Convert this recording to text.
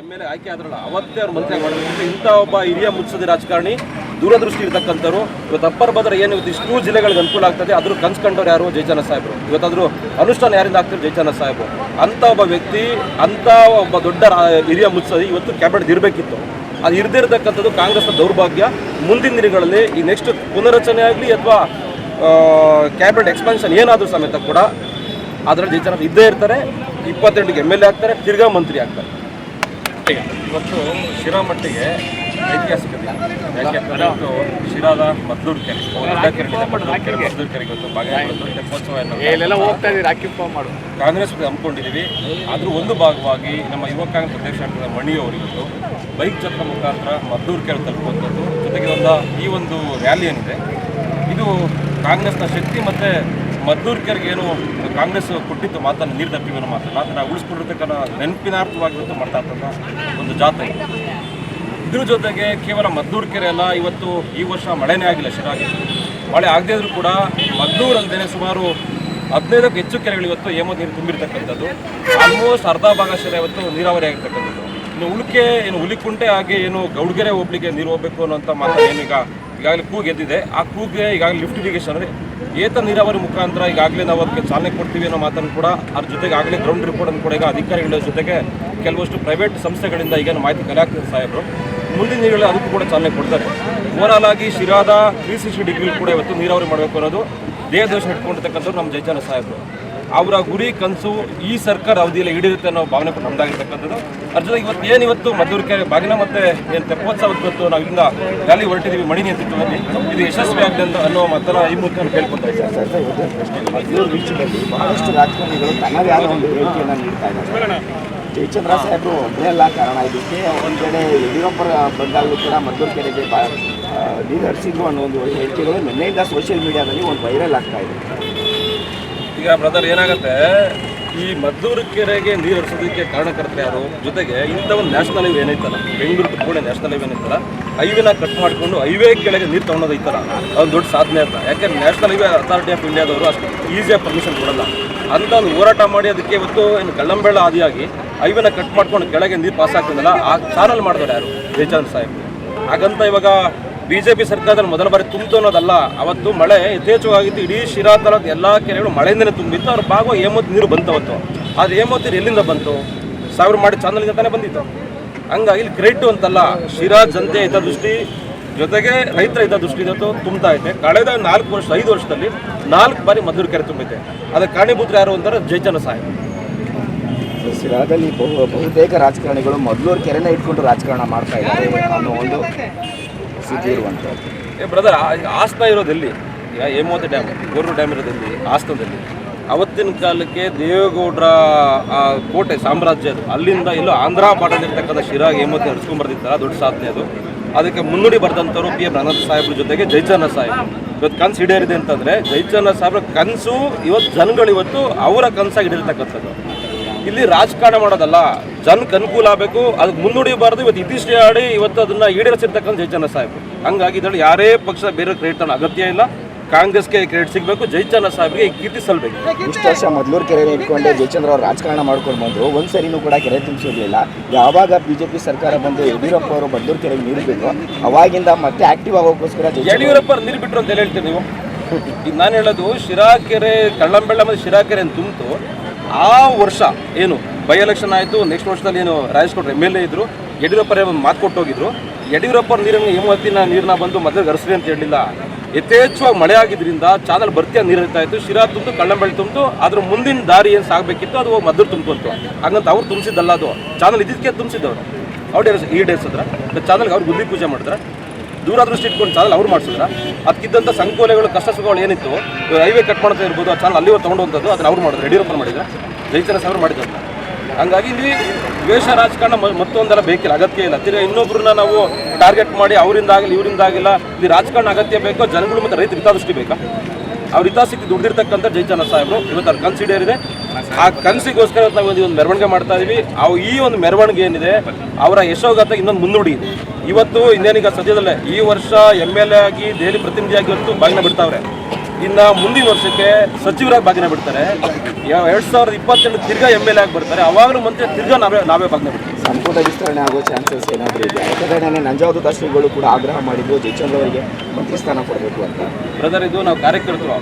M L A ಆಯ್ಕೆ ಆದ್ರಲ್ಲ, ಅವತ್ತೇ ಅವ್ರು ಮಂತ್ರಿ ಮಾಡಬೇಕು ಇಂಥ ಒಬ್ಬ ಹಿರಿಯ ಮುತ್ಸದಿ ರಾಜಕಾರಣಿ ದೂರದೃಷ್ಟಿ ಇರ್ತಕ್ಕಂಥವ್ರು ಇವತ್ತು ಅಪ್ಪರ್ ಬದರ ಏನು ಇವತ್ತು ಇಷ್ಟು ಜಿಲ್ಲೆಗಳಿಗೆ ಅನುಕೂಲ ಆಗ್ತದೆ ಅದ್ರ ಕನ್ಸ್ಕೊಂಡವ್ರು ಯಾರು? ಜಯಚಂದ್ರ ಸಾಹೇಬರು. ಇವತ್ತಾದ್ರೂ ಅನುಷ್ಠಾನ ಯಾರಿಂದ ಆಗ್ತಾರೆ ಜಯಚಂದ್ರ ಸಾಹೇಬರು. ಅಂಥ ಒಬ್ಬ ವ್ಯಕ್ತಿ, ಅಂಥ ಒಬ್ಬ ದೊಡ್ಡ ಹಿರಿಯ ಮುತ್ಸದಿ ಇವತ್ತು ಕ್ಯಾಬಿನೆಟ್ ಇರಬೇಕಿತ್ತು. ಅದು ಇರ್ದಿರ್ತಕ್ಕಂಥದ್ದು ಕಾಂಗ್ರೆಸ್ನ ದೌರ್ಭಾಗ್ಯ. ಮುಂದಿನ ದಿನಗಳಲ್ಲಿ ಈ ನೆಕ್ಸ್ಟ್ ಪುನರಚನೆ ಆಗಲಿ ಅಥವಾ ಕ್ಯಾಬಿನೆಟ್ ಎಕ್ಸ್ಪಾನ್ಷನ್ ಏನಾದರೂ ಸಮೇತ ಕೂಡ, ಅದರಲ್ಲಿ ಜಯಚಂದ್ರ ಇದ್ದೇ ಇರ್ತಾರೆ ಇಪ್ಪತ್ತೆಂಟಿಗೆ ಎಂ ಎಲ್ ಎ ಆಗ್ತಾರೆ, ತಿರ್ಗಾ ಮಂತ್ರಿ ಆಗ್ತಾರೆ. ಇವತ್ತು ಶಿರಾ ಮಟ್ಟಿಗೆ ಐತಿಹಾಸಿಕ ದಿನ ಯಾಕೆಂದ್ರೆ ಇವತ್ತು ಶಿರಾದ ಮದ್ದೂರು ಕೆರೆ. ಮದ್ದೂರು ಕೆರೆ. ಮದ್ದೂರು ಕೆರೆಗೆ ಇವತ್ತು ಭಾಗವಹಿಸಿ ತೆಪ್ಪೋತ್ಸವವನ್ನು ಇಲ್ಲೆಲ್ಲ ಹೋಗ್ತಾ ಇದೀರಿ ಕಾಂಗ್ರೆಸ್ ಅಂದ್ಕೊಂಡಿದ್ದೀವಿ ಅದ್ರ ಒಂದು ಭಾಗವಾಗಿ ನಮ್ಮ ಯುವ ಕಾಂಗ್ರೆಸ್ ಅಧ್ಯಕ್ಷ ಮಣಿ ಇವತ್ತು ಬೈಕ್ ಚಕ್ರ ಮುಖಾಂತರ ಮದ್ದೂರು ಕೆರೆ ತಲುಪುವಂಥದ್ದು. ಜೊತೆಗೆ ಒಂದು ಈ ಒಂದು ರ್ಯಾಲಿ ಏನಿದೆ ಇದು ಕಾಂಗ್ರೆಸ್ನ ಶಕ್ತಿ ಮತ್ತು ಮದ್ದೂರು ಕೆರೆಗೆ ಏನು ಕಾಂಗ್ರೆಸ್ ಕೊಟ್ಟಿತ್ತು ಮಾತನ್ನು ನೀರು ತಪ್ಪಿವೆ ಅನ್ನೋ ಮಾತನ್ನು ಅದನ್ನು ಉಳಿಸ್ಕೊಂಡಿರ್ತಕ್ಕಂಥ ನೆನಪಿನಾರ್ಥವಾಗಿವತ್ತು ಮಾಡ್ತಾ ಇರ್ತಕ್ಕಂಥ ಒಂದು ಜಾತ್ರೆ. ಇದ್ರ ಜೊತೆಗೆ ಕೇವಲ ಮದ್ದೂರ್ಕೆರೆ ಅಲ್ಲ, ಇವತ್ತು ಈ ವರ್ಷ ಮಳೆನೇ ಆಗಿಲ್ಲ ಶಿರಾಗಿ. ಮಳೆ ಆಗದೇ ಇದ್ರೂ ಕೂಡ ಮದ್ದೂರು ಅಲ್ಲದೆ ಸುಮಾರು ಹದಿನೈದಕ್ಕೂ ಹೆಚ್ಚು ಕೆರೆಗಳು ಇವತ್ತು ಹೇಮ ನೀರು ತುಂಬಿರ್ತಕ್ಕಂಥದ್ದು. ಆಲ್ಮೋಸ್ಟ್ ಅರ್ಧ ಭಾಗ ಶಿರ ಇವತ್ತು ನೀರಾವರಿ ಆಗಿರ್ತಕ್ಕಂಥದ್ದು. ಇನ್ನು ಉಳಿಕೆ ಏನು ಹುಲಿಕುಂಟೆ ಹಾಗೆ ಏನು ಗೌಡ್ಗೆರೆ ಹೋಗ್ಲಿಕ್ಕೆ ನೀರು ಹೋಗ್ಬೇಕು ಅನ್ನೋಂಥ ಮಾತು ಏನೀಗ ಈಗಾಗಲೇ ಕೂಗು ಎದ್ದಿದೆ. ಆ ಕೂಗೆ ಈಗಾಗಲೇ ಲಿಫ್ಟ್ ಇರಿಗೇಷನ್ ಏತ ನೀರಾವರಿ ಮುಖಾಂತರ ಈಗಾಗಲೇ ನಾವು ಅದಕ್ಕೆ ಚಾಲನೆ ಕೊಡ್ತೀವಿ ಅನ್ನೋ ಮಾತನ್ನು ಕೂಡ ಅದ್ರ ಜೊತೆಗೆ ಆಗಲೇ ಗ್ರೌಂಡ್ ರಿಪೋರ್ಟ್ ಅನ್ನು ಕೂಡ ಈಗ ಅಧಿಕಾರಿಗಳ ಜೊತೆಗೆ ಕೆಲವಷ್ಟು ಪ್ರೈವೇಟ್ ಸಂಸ್ಥೆಗಳಿಂದ ಈಗ ಮಾಹಿತಿ ಕಲೆ ಆಗ್ತದೆ ಸಾಹೇಬರು. ಮುಂದಿನ ದಿನಗಳಲ್ಲಿ ಅದಕ್ಕೂ ಕೂಡ ಚಾಲನೆ ಕೊಡ್ತಾರೆ. ಓವರಾಲ್ ಆಗಿ ಶಿರಾದ ತ್ರೀ ಸಿಕ್ಸ್ಟಿ ಡಿಗ್ರಿ ಕೂಡ ಇವತ್ತು ನೀರಾವರಿ ಮಾಡಬೇಕು ಅನ್ನೋದು ದೇಹದೋಷ ಇಟ್ಕೊಂಡಿರ್ತಕ್ಕಂಥವ್ರು ನಮ್ಮ ಜಯಚಂದ್ರ ಸಾಹೇಬರು. ಅವರ ಗುರಿ, ಕನಸು ಈ ಸರ್ಕಾರ ಅವಧಿಯಲ್ಲಿ ಈಡಿರುತ್ತೆ ಅನ್ನೋ ಭಾವನೆ ಕೂಡ ನಮ್ದಾಗಿರ್ತಕ್ಕಂಥದ್ದು. ಅದ್ರ ಜೊತೆಗೆ ಇವತ್ತು ಏನು ಇವತ್ತು ಬಾಗಿನ ಮತ್ತೆ ಏನು ತೆಪ್ಪೋತ್ಸವ ಇವತ್ತು ನಾವು ಇಲ್ಲಿಂದ ರ್ಯಾಲಿ ಹೊರಟಿದ್ದೀವಿ ಮಣಿ ನೇತೃತ್ವದಲ್ಲಿ ಇದು ಯಶಸ್ವಿ ಆಗಲಿ ಅಂತ ಅನ್ನೋ ಮತ್ತೆ ಈ ಮೂಲಕ ನಾನು ಕೇಳ್ಕೊತಾ ರಾಜಕಾರಣಿಗಳು ಒಂದು ನೀಡ್ತಾ ಇದ್ದಾರೆ. ಜಯಚಂದ್ರ ಸಾಹೇಬರು ಒಬ್ಬರೇ ಅಲ್ಲ ಕಾರಣ. ಇದಕ್ಕೆ ಒಂದು ಕಡೆ ಯಡಿಯೂರಪ್ಪರ ಬಂದಾಗಲೂ ಕೂಡ ಮದ್ದೂರು ಕೆರೆಗೆ ಬಾ ನೀರು ಹರಿಸಿದ್ರು ಅನ್ನೋ ಒಂದು ಹೇಳಿಕೆಗಳು ನಿನ್ನೆಯಿಂದ ಸೋಷಿಯಲ್ ಮೀಡಿಯಾದಲ್ಲಿ ಒಂದು ವೈರಲ್ ಆಗ್ತಾ ಇದೆ. ಈಗ ಬ್ರದರ್ ಏನಾಗುತ್ತೆ, ಈ ಮದ್ದೂರು ಕೆರೆಗೆ ನೀರು ಹರಿಸೋದಕ್ಕೆ ಕಾರಣಕರ್ತರು ಯಾರು? ಜೊತೆಗೆ ಇಂಥ ಒಂದು ನ್ಯಾಷನಲ್ ಹೈವೇ ಏನೈತಲ್ಲ, ಬೆಂಗಳೂರು ಪುಣೆ ನ್ಯಾಷನಲ್ ಹೈವೇ ಏನೈತಲ್ಲ ಹೈವೇನ ಕಟ್ ಮಾಡಿಕೊಂಡು ಹೈವೇ ಕೆಳಗೆ ನೀರು ತೊಗೊಳೋದು ಐತಲ್ಲ, ಅದೊಂದು ದೊಡ್ಡ ಸಾಧನೆ ಅಂತ. ಯಾಕೆಂದ್ರೆ ನ್ಯಾಷನಲ್ ಹೈವೇ ಅಥಾರಿಟಿ ಆಫ್ ಇಂಡಿಯಾದವರು ಅಷ್ಟು ಈಸಿಯಾಗಿ ಪರ್ಮಿಷನ್ ಕೊಡಲ್ಲ. ಅಂತ ಒಂದು ಹೋರಾಟ ಮಾಡಿ ಅದಕ್ಕೆ ಇವತ್ತು ಏನು ಕಳ್ಳಂಬೆಳ್ಳ ಆದಿಯಾಗಿ ಹೈವೇನ ಕಟ್ ಮಾಡ್ಕೊಂಡು ಕೆಳಗೆ ನೀರು ಪಾಸ್ ಆಗ್ತದಲ್ಲ, ಆ ಚಾನಲ್ ಮಾಡಿದವರು ಯಾರು? ಜಯಚಂದ್ರ ಸಾಹೇಬ್ ಹಾಗಂತ ಇವಾಗ ಬಿಜೆಪಿ ಸರ್ಕಾರದಲ್ಲಿ ಮೊದಲ ಬಾರಿ ತುಂಬಿತು ಅನ್ನೋದಲ್ಲ, ಅವತ್ತು ಮಳೆ ಯಥೇಚ್ಛವಾಗಿತ್ತು, ಇಡೀ ಶಿರಾ ತಾಲೂಕು ಎಲ್ಲ ಕೆರೆಗಳು ಮಳೆಯಿಂದಲೇ ತುಂಬಿತ್ತು, ಅವ್ರ ಭಾಗ ಏಮತ್ತು ನೀರು ಬಂತು ಅವತ್ತು. ಅದು ಏಮತ್ತು ಎಲ್ಲಿಂದ ಬಂತು? ಸಾವಿರ ಮಾಡಿ ತಾನೇ ಬಂದಿತ್ತು. ಹಂಗಾಗಿ ಇಲ್ಲಿ ಕ್ರೆಡಿಟ್ ಅಂತಲ್ಲ, ಶಿರಾ ಜನತೆ ಹಿತದೃಷ್ಟಿ ಜೊತೆಗೆ ರೈತರ ಇದ್ದ ದೃಷ್ಟಿ ಇದ್ದು ತುಂಬ್ತಾ ಐತೆ. ಕಳೆದ ನಾಲ್ಕು ವರ್ಷ, ಐದು ವರ್ಷದಲ್ಲಿ ನಾಲ್ಕು ಬಾರಿ ಮಧುರ ಕೆರೆ ತುಂಬಿದೆ. ಅದಕ್ಕೆ ಕಾರಣೀಭೂತರು ಯಾರು ಅಂತಾರೆ? ಜೈಚನ ಸಾಹೇಬ್. ಶಿರಾದಲ್ಲಿ ಬಹು ಬಹುತೇಕ ರಾಜಕಾರಣಿಗಳು ಮೊದಲೂರು ಕೆರೆನೇ ಇಟ್ಕೊಂಡು ರಾಜಕಾರಣ ಮಾಡ್ತಾ ಇದ್ದಾರೆ ಅನ್ನೋ ಒಂದು ಸ್ಥಿತಿ ಇರುವಂಥದ್ದು. ಏ ಬ್ರದರ್ ಆಸ್ತ ಇರೋದೆಲ್ಲಿ, ಈಗ ಹೇಮಾವತಿ ಡ್ಯಾಮ್ ಗೋರೂರು ಡ್ಯಾಮ್ ಇರೋದಲ್ಲಿ, ಆಸ್ತದಲ್ಲಿ, ಅವತ್ತಿನ ಕಾಲಕ್ಕೆ ದೇವೇಗೌಡರ ಕೋಟೆ ಸಾಮ್ರಾಜ್ಯ ಅದು. ಅಲ್ಲಿಂದ ಎಲ್ಲೋ ಆಂಧ್ರ ಪಾಠದಲ್ಲಿರ್ತಕ್ಕಂಥ ಶಿರಾ ಹೇಮವತಿ ಹರಿಸ್ಕೊಂಡ್ಬರ್ದಿತ್ತಲ್ಲ ದೊಡ್ಡ ಸಾಧನೆ ಅದು. ಅದಕ್ಕೆ ಮುನ್ನುಡಿ ಬರೆದಂಥವ್ರು ಪಿ ಎಂ ಅನಂತ ಸಾಹೇಬ್ರ ಜೊತೆಗೆ ಜೈಚನ್ನ ಸಾಹೇಬ್. ಇವತ್ತು ಕನಸು ಈಡೇರಿದೆ ಅಂತಂದರೆ, ಜೈಚನ್ನ ಸಾಹೇಬ್ರ ಕನಸು ಇವತ್ತು ಜನಗಳು ಇವತ್ತು ಅವರ ಕನಸಾಗಿ ಹಿಡಿರ್ತಕ್ಕಂಥದ್ದು ಇಲ್ಲಿ ರಾಜಕಾರಣ ಮಾಡೋದಲ್ಲ ಜನಕ್ಕೆ ಅನುಕೂಲ ಆಗಬೇಕು ಅದಕ್ಕೆ ಮುನ್ನುಡಿಬಾರ್ದು ಇವತ್ತು ಇತಿಶ್ರೀ ಆಡಿ ಇವತ್ತು ಅದನ್ನು ಈಡೇರಿಸಿರ್ತಕ್ಕಂಥ ಜಯಚಂದ್ರ ಸಾಹೇಬ್ ಹಂಗಾಗಿ ಇದರಲ್ಲಿ ಯಾರೇ ಪಕ್ಷ ಬೇರೆ ಕ್ರೆಡಿಟ್ ಅನ್ನೋ ಅಗತ್ಯ ಇಲ್ಲ. ಕಾಂಗ್ರೆಸ್ಗೆ ಕ್ರೆಡಿಟ್ ಸಿಗಬೇಕು ಜಯಚಂದ್ರ ಸಾಹೇಬ್ಗೆ ಈ ಕೀರ್ತಿ ಸಲ್ಲಬೇಕು ಇಷ್ಟು ವರ್ಷ ಮೊದಲೂರು ಕೆರೆ ಇಟ್ಕೊಂಡೆ ಜಯಚಂದ್ರ ಅವರು ರಾಜಕಾರಣ ಮಾಡ್ಕೊಂಡು ಬಂದರು. ಒಂದು ಸರಿನೂ ಕೂಡ ಕೆರೆ ತುಂಬಿಸೋದಿಲ್ಲ ಯಾವಾಗ ಬಿ ಜೆ ಪಿ ಸರ್ಕಾರ ಬಂದು ಯಡಿಯೂರಪ್ಪ ಅವರು ಮದ್ದೂರು ಕೆರೆಗೆ ನೀರು ಬಿಟ್ಟರು ಅವಾಗಿಂದ ಮತ್ತೆ ಆಕ್ಟಿವ್ ಆಗೋಕ್ಕೋಸ್ಕರ ಯಡಿಯೂರಪ್ಪ ನೀರು ಬಿಟ್ಟರು ಅಂತ ಹೇಳ್ತೀರಿ ನೀವು? ಈಗ ನಾನು ಹೇಳೋದು ಶಿರಾಕೆರೆ ಕಳ್ಳಂಬೆಳ್ಳ ಮತ್ತು ಶಿರಾಕೆರೆ ಅಂತ ತುಂಬಿತು. ಆ ವರ್ಷ ಏನು? ಬೈ ಎಲೆಕ್ಷನ್ ಆಯಿತು ನೆಕ್ಸ್ಟ್ ವರ್ಷದಲ್ಲಿ ಏನು ರಾಜೇಶ್ಗೌಡ್ರು ಎಂ ಎಲ್ ಎ ಇದ್ರು, ಯಡಿಯೂರಪ್ಪರೇ ಮಾತು ಕೊಟ್ಟೋಗಿದ್ರು ಯಡಿಯೂರಪ್ಪ ನೀರನ್ನು ಹೆಮ್ಮತ್ತಿನ ನೀರನ್ನ ಬಂದು ಮೊದಲು ಗರಿಸ್ರಿ ಅಂತ ಹೇಳಿಲ್ಲ. ಯಥೇಚ್ಛವಾಗಿ ಮಳೆ ಆಗಿದ್ದರಿಂದ ಚಾನಲ್ ಬರ್ತಿಯ ನೀರು ಇರ್ತಾ ಇತ್ತು. ಶಿರಾ ತುಂಬಿತು ಕಳ್ಳಂಬಳ್ಳಿ ತುಂಬಿತು ಅದ್ರ ಮುಂದಿನ ದಾರಿ ಏನು ಸಾಗಬೇಕಿತ್ತು ಅದು ಹೋಗಿ ಮದ್ದೂರು ತುಂಬಿತು ಹಾಗಂತ ಅವ್ರು ತುಂಬಿಸಿದ್ದಲ್ಲ ಅದು. ಚಾನಲ್ ಇದಕ್ಕೆ ತುಂಬಿಸಿದ್ದವರು. ಅವ್ರು ಈ ಈಡೇರಿಸಿದ್ರ ಚಾನಲ್ಗೆ ಅವ್ರು ಗುದ್ದಿ ಪೂಜೆ ಮಾಡಿದ್ರೆ ದೂರದೃಷ್ಟಿ ಇಟ್ಕೊಂಡು ಚಾನಲ್ ಅವ್ರು ಮಾಡಿಸಿದ್ರ. ಅದಕ್ಕಿದ್ದಂಥ ಸಂಕೋಲೆಗಳು ಕಷ್ಟ ಸುಖಗಳು ಏನಿತ್ತು ಹೈವೇ ಕಟ್ ಮಾಡ್ತಾ ಇರ್ಬೋದು, ಆ ಚಾನಲ್ ಅಲ್ಲಿವರೆಗೆ ತೊಗೊಂಡು ಅದನ್ನ ಅವ್ರು ಮಾಡಿದ್ರು. ಯಡಿಯೂರಪ್ಪ ಮಾಡಿದ್ರೆ. ಜೈಚನ ಸಾವಿರ ಮಾಡಿದ್ರು ಹಂಗಾಗಿ ಇಲ್ಲಿ ದ್ವೇಷ ರಾಜಕಾರಣ ಮತ್ತೊಂದೆಲ್ಲ ಬೇಕಿಲ್ಲ, ಅಗತ್ಯ ಇಲ್ಲ. ತಿರ್ಗಿ ಇನ್ನೊಬ್ಬರನ್ನ ನಾವು ಟಾರ್ಗೆಟ್ ಮಾಡಿ ಅವರಿಂದ ಆಗಲಿ ಇವರಿಂದ ಆಗಿಲ್ಲ, ಇಲ್ಲಿ ರಾಜಕಾರಣ ಅಗತ್ಯ ಬೇಕೋ, ಜನಗಳು ಮತ್ತು ರೈತರು ಹಿತಾದೃಷ್ಟಿ ಬೇಕಾ? ಅವ್ರ ಹಿತಾಸಕ್ತಿ ದುಡ್ಡಿರ್ತಕ್ಕಂಥ ಜಯಚಂದ್ರ ಸಾಹೇಬರು ಇವತ್ತು ಅವ್ರ ಕನ್ಸಿಡರ್ ಇದೆ ಆ ಕನಸಿಗೋಸ್ಕರ ನಾವು ಒಂದು ಮೆರವಣಿಗೆ ಮಾಡ್ತಾ ಇದೀವಿ. ಅವು ಈ ಒಂದು ಮೆರವಣಿಗೆ ಏನಿದೆ, ಅವರ ಯಶೋಗಾತ ಇನ್ನೊಂದು ಮುನ್ನುಡಿ ಇವತ್ತು ಇನ್ನೇನೀಗ ಸದ್ಯದಲ್ಲೇ ಈ ವರ್ಷ ಎಂ ಎಲ್ ಎ ಆಗಿ, ದೆಹಲಿ ಪ್ರತಿನಿಧಿಯಾಗಿ ಇವತ್ತು ಬಾಗಿನ ಬಿಡ್ತಾವ್ರೆ. ಇನ್ನು ಮುಂದಿನ ವರ್ಷಕ್ಕೆ ಸಚಿವರಾಗಿ ಬಾಗಿನ ಬಿಡ್ತಾರೆ. ಎರಡ್ ಸಾವಿರದ ಇಪ್ಪತ್ತೆರಡು ತಿರ್ಗಾ ಎಂ ಎಲ್ ಎ ಆಗಿ ಬರ್ತಾರೆ. ಅವಾಗಲೂ ಮಂತ್ರಿ ತಿರ್ಗಾ ನಾವೇ ನಾವೇ ಬಾಗಿನ ಬಿಡ್ತೀವಿ. ಸಂಪುಟ ವಿಸ್ತರಣೆ ಆಗೋ ಚಾನ್ಸಸ್ ಏನಾದರೂ ಇದೆ? ಯಾಕಂದ್ರೆ ನಂಜಾವಧೂತ ಶ್ರೀಗಳು ಕೂಡ ಆಗ್ರಹ ಮಾಡಿದ್ರು ಜಯಚಂದ್ರ ಅವರಿಗೆ ಮಂತ್ರಿ ಸ್ಥಾನ ಕೊಡಬೇಕು ಅಂತ. ಬ್ರದರ್ ಇದು ನಾವು ಕಾರ್ಯಕರ್ತರು.